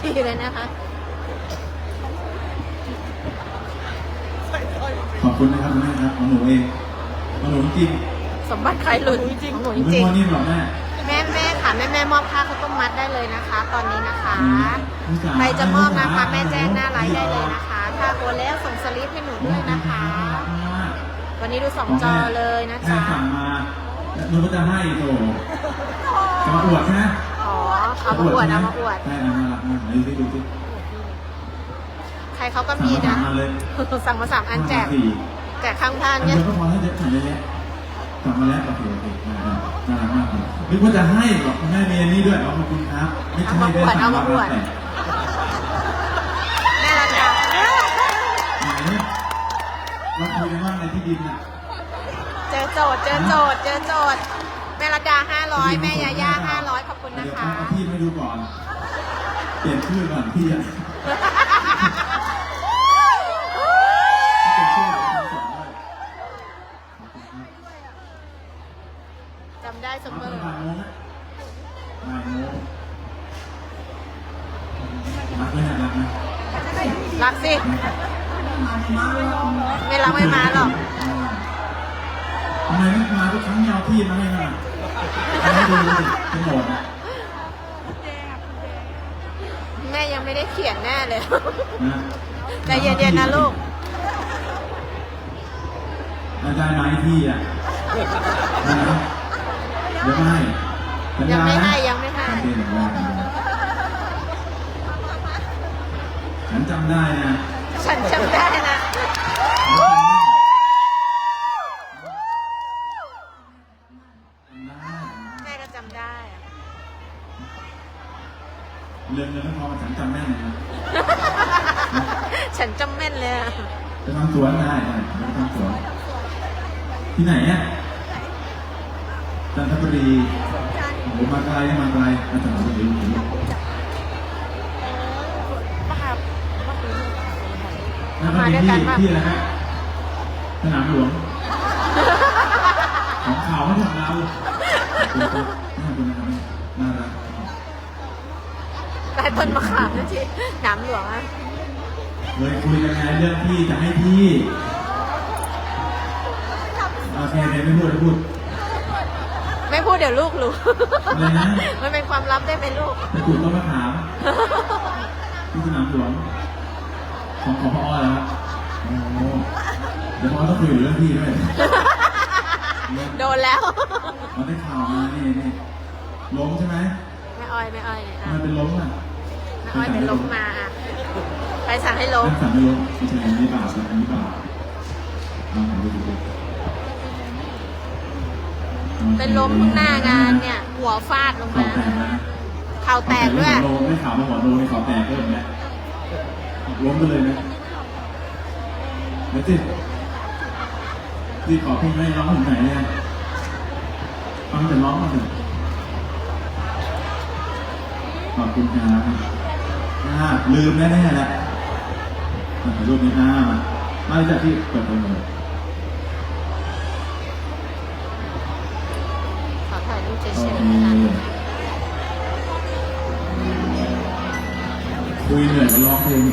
ทีเลยนะคะ ขอบคุณนะครับคุณแม่ครับของหนูเองของหนูจริงสมบัติใครหลุดจริงของหนูหนูจไม่ริงมอนิ่มหรอกแม่แม่แม่ค่ะแม่แม่มอบผ้าข้าวต้มมัดได้เลยนะคะ ตอนนี้นะคะอืมลูกสาวใครจะมอบนะคะลูกสาวแม่แจ้งหน้าไลน์ได้เลยนะคะ ถ้าโอนแล้วส่งสลิปให้หนูด้วยนะคะ วันนี้ดูสองจอเลยนะแม่จ๊ะสั่งมาหนูก็จะให้โตจะมาอวดใช่ไหมอ๋อ เอามาอวดเอามาอวด ใช่เอามาหลักมาดูสิดูสิใครเขาก็สั่งมีมานะสามอันเลยสั่งมาสามอันแจก สี่แจกข้างบ้านอันเนี่เดียยวก็พอให้เด็กสั่งเยอะแยะสั่งมาแล้วโอเคโอเคน่ารักน่ารักมากครับนึกว่าจะให้หรอกแม่มีอันนี้ด้วยเอาขอบคุณครับ ไม่ใช่ได้สั่งมาแต่แม่รักดาไหนเราคุยกันว่าในที่ดินน่ะเจอโจทย์เจอโจทย์เจอโจทย์แม่รัตดาห้าร้อยแม่ยาย่าห้าร้อยขอบ คุณนะเดี๋ยวคะ เอาพี่ให้ดูก่อน เปลี่ยนชื่อก่อนพี่อะเปลี่ยนชื่อก่อนสอนด้วยจำได้เสมเอาอ บ่ายโมงนะบ่ายโมงรักไหมนะรักไหมรักสิ ไม่รักไม่มาหรอก ทำไมไม่มาทุกครั้งไม่เอาพี่มาให้มาเอาให้ดูสิเป็นโหมดนะ ไม่ได้เขียนแน่เลย นะใจเย็นๆนะลูกอาจารย์ไม้พี่อะนะเดี๋ยวไม่ให้สัญยังญาไม่นะให้ยังไม่ให้ โอเคเดี๋ยวไม่ให้ฉันจำได้นะ เรื่องเงินไม่พอฉันจำแม่นนะฉันจำแม่นเลยอะจะทำสวนได้ได้จะทำสวน ที่ไหนอะจันทบุรีโอ้โหมาไกลมาไกลมาจันทบุรีแล้วก็มีที่ที่อะไรฮะสนามหลวง ของข่าวให้พวกเราน่าคุณนะครับน่ารัก ใต้ต้นมะขามนั่นทีหนามหลวงอะเลยคุยกันไงเรื่องที่จะให้ที่โอเคเดี๋ยวไม่พูดไม่พูด ไม่พูดเดี๋ยวลูกรู้ อะไรนะ มันเป็นความลับได้ไหมลูก ไปปลูกต้นมะขามที่สนามหลวงของของพ่อแล้วครับโอ้โหเดี๋ยวพ่อต้องคุยเรื่องที่ด้วยโดนแล้วเราได้ข่าวมานี่นี่ล้มใช่ไหมแม่ อ้อยแม่อ้อยเนี่ยทำอะไมเป็นล้มอะแม่อ้อยเป็นล้มมาอะใครสั่งให้ล้มนั่นสั่งไม่ล้มไม่ใช่อันนี้บาปนะอันนี้บาปเอาของดูดูดูเป็นล้มข้างหน้างานเนี่ย หัวฟาดลงข่าวมาแตกนะเข่าแตกด้วยโลไม่ข่าวมาหัวโลในข่าวแตกเพิ่มแล้วล้มไปเลยนะเดี๋ยวสิรีบขอเพลงให้ร้องถึงไหนเนี่ยฟังแต่ร้องมาถึง ขอบคุณครับอ่าลืมแน่ๆแหละมาถ่ายรูปนี้อ่ามามาจากที่เปิดเผยหมดขอถ่ายรูปเฉโอยเคๆนะคะคุยเหนื่อยร้องเพลง